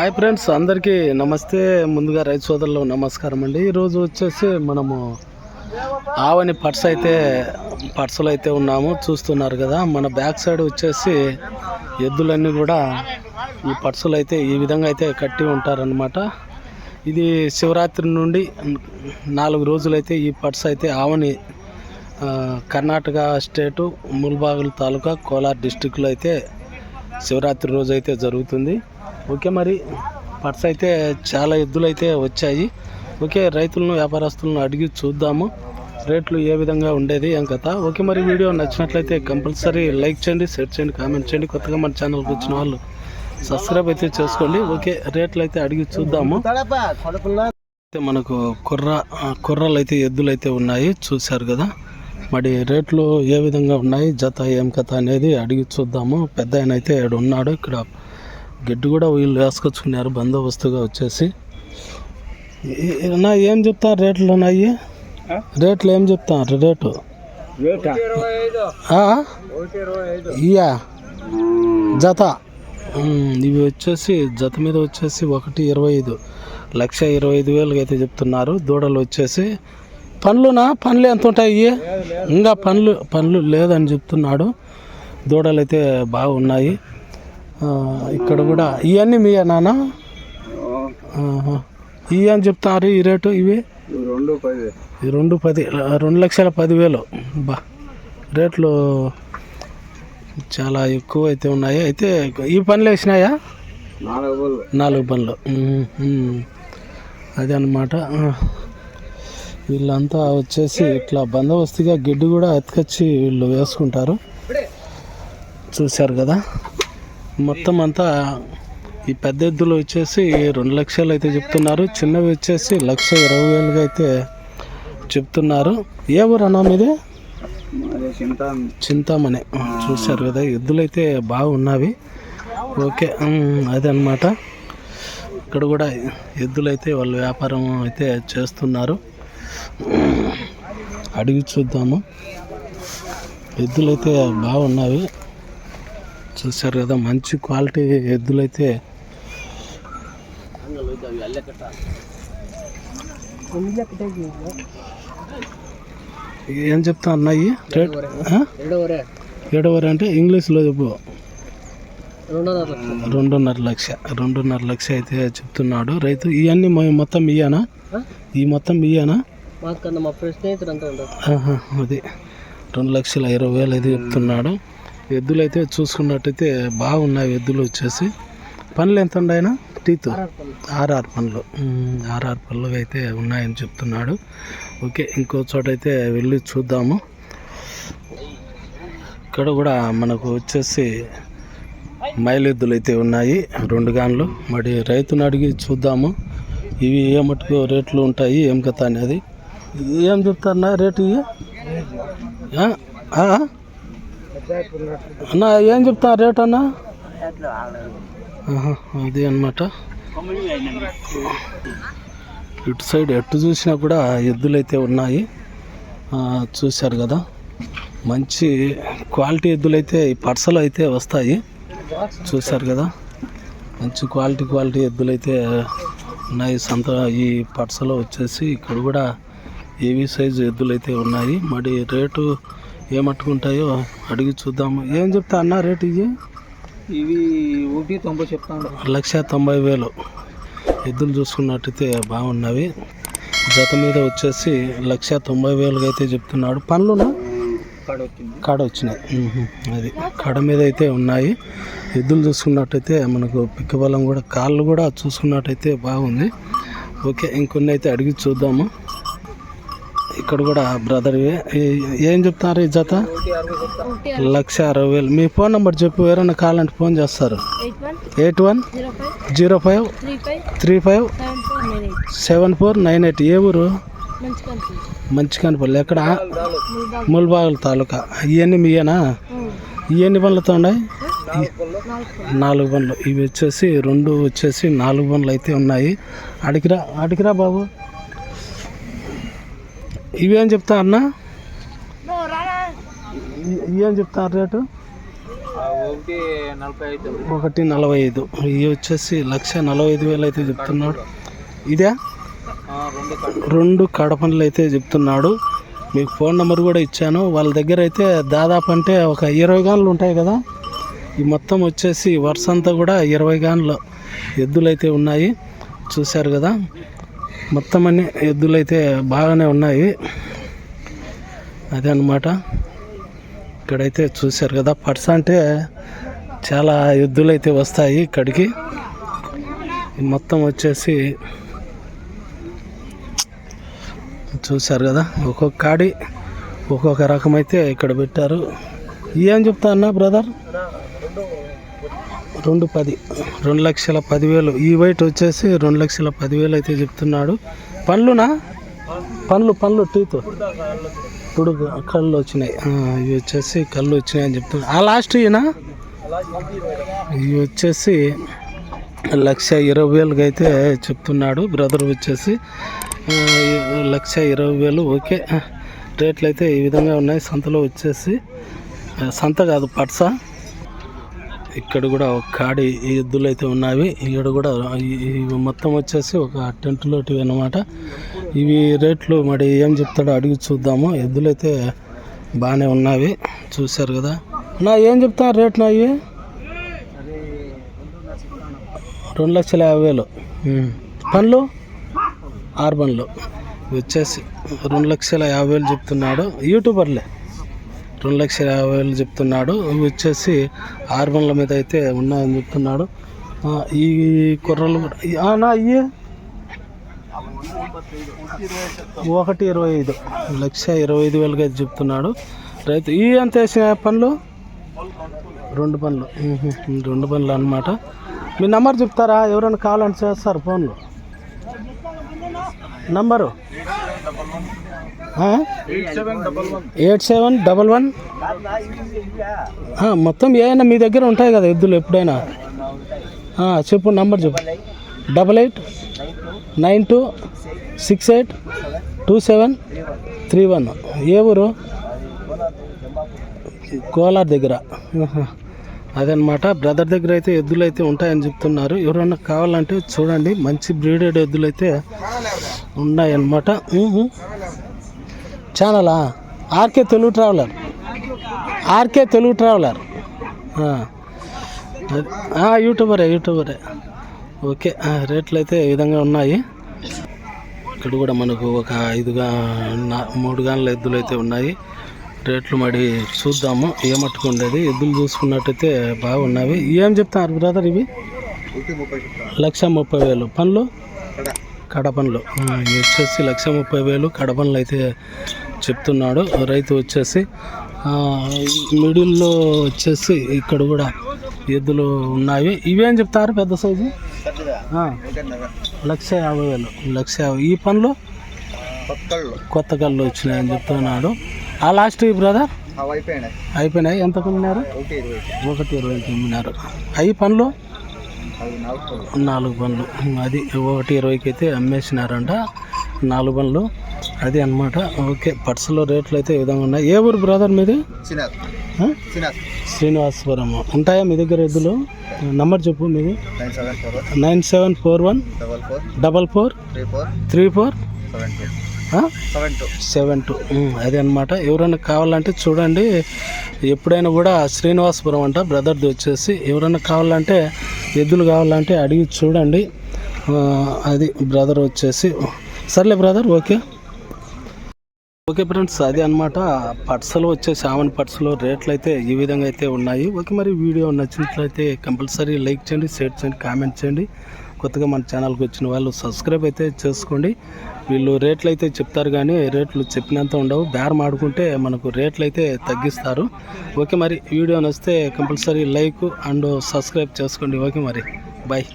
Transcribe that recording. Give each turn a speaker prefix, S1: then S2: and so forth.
S1: Hi friends అందరికీ నమస్తే. ముందుగా రైతు సోదరులు నమస్కారం అండి. ఈరోజు వచ్చేసి మనము ఆవని పట్స్ అయితే పట్సలు అయితే ఉన్నాము. చూస్తున్నారు కదా మన బ్యాక్ సైడ్ వచ్చేసి ఎద్దులన్నీ కూడా ఈ పట్సలు అయితే ఈ విధంగా అయితే కట్టి ఉంటారనమాట ఇది శివరాత్రి నుండి నాలుగు రోజులైతే ఈ పట్స్ అయితే ఆవని కర్ణాటక స్టేటు ముల్బాగుల్ తాలూకా కోలార్ డిస్టిక్లో అయితే శివరాత్రి రోజు అయితే జరుగుతుంది. ఓకే మరి పట్స్ అయితే చాలా ఎద్దులు అయితే వచ్చాయి. ఓకే రైతులను వ్యాపారస్తులను అడిగి చూద్దాము. రేట్లు ఏ విధంగా ఉండేది ఏం కథ. ఓకే మరి వీడియో నచ్చినట్లయితే కంపల్సరీ లైక్ చేయండి షేర్ చేయండి కామెంట్ చేయండి. కొత్తగా మన ఛానల్కి వచ్చిన వాళ్ళు సబ్స్క్రైబ్ అయితే చేసుకోండి. ఓకే రేట్లు అయితే అడిగి చూద్దాము. అయితే మనకు కుర్ర ఆ, కుర్రలు అయితే ఎద్దులు అయితే ఉన్నాయి. చూశారు కదా. మరి రేట్లు ఏ విధంగా ఉన్నాయి? జత ఏం కథ అనేది అడిగి చూద్దాము. పెద్ద ఆయన అయితే ఉన్నాడు ఇక్కడ గడ్డి కూడా వీళ్ళు వేసుకొచ్చుకున్నారు బందోబస్తుగా వచ్చేసి. ఏ- అన్నా ఏం చెప్తారు రేట్లు ఉన్నాయి రేట్లు ఏం చెప్తారు రేటు? ఆ? ఇయా జత. ఇవి వచ్చేసి జత మీద వచ్చేసి ఒకటి ఇరవై ఐదు. లక్ష ఇరవై ఐదు వేలుగా అయితే చెప్తున్నారు. దూడలు వచ్చేసి పండ్లునా? పండ్లు ఎంత ఉంటాయి ఇంకా పండ్లు పండ్లు లేదని చెప్తున్నాడు. దూడలు అయితే బాగున్నాయి. ఇక్కడ కూడా ఇవన్నీ మీయా నాన్న. ఇవి అని చెప్తున్నారు ఈ రేటు ఇవి?
S2: రెండు పది.
S1: రెండు పది రెండు లక్షల పదివేలు. బా రేట్లు చాలా ఎక్కువ అయితే ఉన్నాయి. అయితే ఈ పనులు వేసినాయా?
S2: నాలుగు
S1: పనులు. అదే అనమాట వీళ్ళంతా వచ్చేసి ఇట్లా బందోబస్తుగా గిడ్డు కూడా ఎత్తుకొచ్చి వీళ్ళు వేసుకుంటారు. చూశారు కదా? మొత్తం అంతా ఈ పెద్ద ఎద్దులు వచ్చేసి రెండు లక్షలు అయితే చెప్తున్నారు. చిన్నవి వచ్చేసి లక్ష ఇరవై వేలుగా అయితే చెప్తున్నారు. ఏ ఊరు అన్నా మీది? చింతామణి. చూశారు కదా ఎద్దులు అయితే బాగున్నవి. ఓకే అదే అనమాట ఇక్కడ కూడా ఎద్దులు అయితే వాళ్ళు వ్యాపారం అయితే చేస్తున్నారు. అడిగి చూద్దాము. ఎద్దులు అయితే బాగున్నవి. చూశారు కదా మంచి క్వాలిటీ ఎద్దులు అయితే ఏం చెప్తా అన్నాయి రేట్? ఏడవరి అంటే ఇంగ్లీష్లో చెప్పు. రెండున్నర లక్ష రెండున్నర లక్ష అయితే చెప్తున్నాడు. రైతు ఇవన్నీ మొత్తం ఇయ్యానా? ఈ మొత్తం ఇయ్యానా? అది. రెండు లక్షల ఇరవై వేలు అయితే చెప్తున్నాడు. ఎద్దులు అయితే చూసుకున్నట్టయితే బాగున్నాయి ఎద్దులు వచ్చేసి. పనులు ఎంత ఉన్నాయన టీత్? ఆర్ఆర్ పనులు. ఆర్ఆర్ పనులు. అయితే ఉన్నాయని చెప్తున్నాడు. ఓకే ఇంకో చోట అయితే వెళ్ళి చూద్దాము. ఇక్కడ కూడా మనకు వచ్చేసి మైలెద్దులు అయితే ఉన్నాయి. రెండు గాన్లు. మరి రైతుని అడిగి చూద్దాము. ఇవి ఏ మటుకు రేట్లు ఉంటాయి? ఏం కథ అనేది? ఏం చెప్తారన్నా రేటు ఇవి? అన్నా ఏం చెప్తా రేట్ అన్న? అది అన్నమాట. ఇటు సైడ్ ఎటు చూసినా కూడా ఎద్దులైతే ఉన్నాయి. చూశారు కదా. మంచి క్వాలిటీ ఎద్దులైతే ఈ పర్సలు అయితే వస్తాయి. చూశారు కదా. మంచి క్వాలిటీ క్వాలిటీ ఎద్దులైతే ఉన్నాయి. సంత ఈ పర్సలో వచ్చేసి ఇక్కడ కూడా ఏవి సైజు ఎద్దులైతే ఉన్నాయి. మరి రేటు ఏమట్టుకుంటాయో అడిగి చూద్దాము ఏం చెప్తా అన్న రేటు ఇవి?
S2: ఇవి ఒకటి తొంభై చెప్తాను
S1: లక్ష తొంభై వేలు. ఎద్దులు చూసుకున్నట్టయితే బాగున్నవి. జత మీద వచ్చేసి లక్ష తొంభై వేలుగా అయితే చెప్తున్నాడు. పనులునా
S2: కాడ వచ్చింది
S1: కాడ వచ్చినాయి. అది కాడ మీద అయితే ఉన్నాయి. ఎద్దులు చూసుకున్నట్టయితే మనకు పిక్క బలం కూడా కాళ్ళు కూడా చూసుకున్నట్టయితే బాగుంది. ఓకే ఇంకొన్ని అయితే అడిగి చూద్దాము. ఇక్కడ కూడా బ్రదర్ ఏం చెప్తారు ఈ జత?
S2: అరవై
S1: లక్ష అరవై వేలు. మీ ఫోన్ నెంబర్ చెప్పు ఎవరైనా కావాలంటే ఫోన్ చేస్తారు.
S3: Eight one zero five three five seven four nine eight.
S1: ఏ ఊరు?
S3: మంచి
S1: కనపల్లి ఎక్కడ?
S3: ముల్బాగ్
S1: ముల్బాగుల తాలూకా. ఇవన్నీ మీయేనా? ఇవన్నీ పనులతో ఉన్నాయి?
S3: నాలుగు
S1: బండ్లు. ఇవి వచ్చేసి రెండు వచ్చేసి నాలుగు బండ్లు అయితే ఉన్నాయి. అడిగిరా అడిగిరా బాబు. ఇవేం చెప్తా అన్న? ఇవేం చెప్తారు రేటు?
S2: ఆ ఒకటి నలభై ఐదు.
S1: ఒకటి నలభై ఐదు. ఇవి వచ్చేసి లక్ష నలభై ఐదు వేలు అయితే చెప్తున్నాడు. ఇదే?
S2: రెండు కడుపు.
S1: రెండు కడపనులు అయితే చెప్తున్నాడు. మీకు ఫోన్ నెంబర్ కూడా ఇచ్చాను. వాళ్ళ దగ్గర అయితే దాదాపు అంటే ఒక ఇరవై గాన్లు ఉంటాయి కదా? ఈ మొత్తం వచ్చేసి వరుస అంతా కూడా ఇరవై గాన్లు ఎద్దులు అయితే ఉన్నాయి. చూశారు కదా? మొత్తం అన్ని ఎద్దులు అయితే బాగానే ఉన్నాయి. అదే అన్నమాట. ఇక్కడైతే చూశారు కదా పర్స అంటే చాలా ఎద్దులు అయితే వస్తాయి ఇక్కడికి. మొత్తం వచ్చేసి చూశారు కదా ఒక్కొక్క కాడి ఒక్కొక్క రకం అయితే ఇక్కడ పెట్టారు. ఏం చెప్తా అన్న బ్రదర్? రెండు పది రెండు లక్షల పదివేలు. ఈ వైట్ వచ్చేసి రెండు లక్షల పదివేలు అయితే చెప్తున్నాడు. పండ్లునా? పండ్లు పండ్లు టీత్ ఇప్పుడు కళ్ళు వచ్చినాయి. ఇవి వచ్చేసి కళ్ళు వచ్చినాయి అని చెప్తున్నాడు. ఆ లాస్ట్ ఈయన? ఇవి వచ్చేసి లక్ష ఇరవై వేలుగా అయితే చెప్తున్నాడు. బ్రదర్ వచ్చేసి లక్ష ఇరవై వేలు. ఓకే. రేట్లు అయితే ఈ విధంగా ఉన్నాయి. సంతలో వచ్చేసి సంత కాదు పట్స ఇక్కడ కూడా ఒక కాడి ఈ ఎద్దులు అయితే ఉన్నవి. ఇక్కడ కూడా ఇవి మొత్తం వచ్చేసి ఒక టెంట్ లోటివి అన్నమాట. ఇవి రేట్లు మరి ఏం చెప్తాడో అడిగి చూద్దాము. ఎద్దులు అయితే బాగానే ఉన్నవి. చూశారు కదా. నా ఏం చెప్తాను రేట్ నా ఇవి రెండు లక్షల యాభై వేలు. పండ్లు? ఆరు పండ్లు. ఇవి వచ్చేసి రెండు లక్షల యాభై వేలు చెప్తున్నాడు. యూట్యూబర్లే. రెండు లక్షల యాభై వేలు చెప్తున్నాడు అవి వచ్చేసి ఆరు బండ్ల మీద అయితే ఉన్నాయని చెప్తున్నాడు. ఈ కుర్రలు కూడా నా ఒకటి ఇరవై ఐదు. లక్ష ఇరవై ఐదు వేలుగా అయితే చెప్తున్నాడు. రైతు ఈ ఎంత వేసిన పనులు? రెండు పనులు. రెండు పనులు అన్నమాట. మీ నంబర్ చెప్తారా? ఎవరైనా కావాలంటే చేస్తారు ఫోన్లు. Number? Eight seven double one? మొత్తం ఏమైనా మీ దగ్గర ఉంటాయి కదా ఎద్దులు ఎప్పుడైనా. చెప్పు నంబర్ చెప్పు. Double eight nine two six eight two seven three one. ఏ ఊరు? కోలార్ దగ్గర. అదనమాట బ్రదర్ దగ్గర అయితే ఎద్దులు అయితే ఉంటాయని చెప్తున్నారు. ఎవరన్నా కావాలంటే చూడండి. మంచి బ్రీడెడ్ ఎద్దులు అయితే ఉన్నాయన్నమాట. ఛానలా? RK Telugu traveller. RK Telugu traveller. యూట్యూబరే యూట్యూబరే. ఓకే రేట్లు అయితే ఈ విధంగా ఉన్నాయి. ఇక్కడ కూడా మనకు ఒక ఐదుగా మూడు గానుల ఎద్దులు అయితే ఉన్నాయి. రేట్లు మరి చూద్దాము. ఏమట్టుకు ఉండేది? ఎద్దులు చూసుకున్నట్టయితే బాగున్నవి. ఏం చెప్తారు బ్రదర్ ఇవి? లక్ష ముప్పై వేలు. పనులు కడ పనులు ఆ, ఇవి వచ్చేసి లక్ష ముప్పై వేలు కడ పనులు అయితే చెప్తున్నాడు. రైతు వచ్చేసి మిడిల్లో వచ్చేసి ఇక్కడ కూడా ఎద్దులు ఉన్నాయి. ఇవేం చెప్తారు పెద్ద సైజు? లక్ష యాభై వేలు లక్ష యాభై ఈ పనులు? కొత్త కళ్ళు వచ్చినాయని చెప్తున్నాడు. ఆ లాస్ట్ బ్రదర్
S2: అయిపోయినాయి.
S1: ఎంత కొన్నారు?
S2: ఒకటి ఇరవై.
S1: ఒకటి ఇరవైకి అమ్మినారు అవి పనులు?
S2: నాలుగు
S1: పనులు అది ఒకటి ఇరవైకి అయితే అమ్మేసినారంట. నాలుగు పనులు అది అన్నమాట. ఓకే పర్సులో రేట్లు అయితే ఈ విధంగా ఉన్నాయి. ఏ ఊరు బ్రదర్ మీది? శ్రీనివాసపురం ఉంటాయా మీ దగ్గర ఎద్దులు? నంబర్ చెప్పు మీది.
S2: Nine seven four
S1: nine seven four one.
S2: Double four.
S1: Double four.
S2: Three four.
S1: Three four.
S2: Seven two.
S1: అదే అనమాట ఎవరైనా కావాలంటే చూడండి. ఎప్పుడైనా కూడా శ్రీనివాసపురం అంట బ్రదర్ది వచ్చేసి ఎవరైనా కావాలంటే ఎద్దులు కావాలంటే అడిగి చూడండి. అది బ్రదర్ వచ్చేసి. సర్లే బ్రదర్ ఓకే. ఓకే ఫ్రెండ్స్ అదే అనమాట పట్సలు వచ్చేసి ఆమెన్ పట్సలు రేట్లు అయితే ఈ విధంగా అయితే ఉన్నాయి. ఓకే మరి వీడియో నచ్చినట్లయితే కంపల్సరీ లైక్ చేయండి షేర్ చేయండి కామెంట్ చేయండి. కొత్తగా మన ఛానల్కి వచ్చిన వాళ్ళు సబ్స్క్రైబ్ అయితే చేసుకోండి. వీళ్ళు రేట్లు అయితే చెప్తారు కానీ రేట్లు చెప్పినంత ఉండవు. బేరం ఆడుకుంటే మనకు రేట్లు అయితే తగ్గిస్తారు. ఓకే మరి వీడియో నచ్చితే కంపల్సరీ లైక్ అండ్ సబ్స్క్రైబ్ చేసుకోండి. ఓకే మరి బాయ్.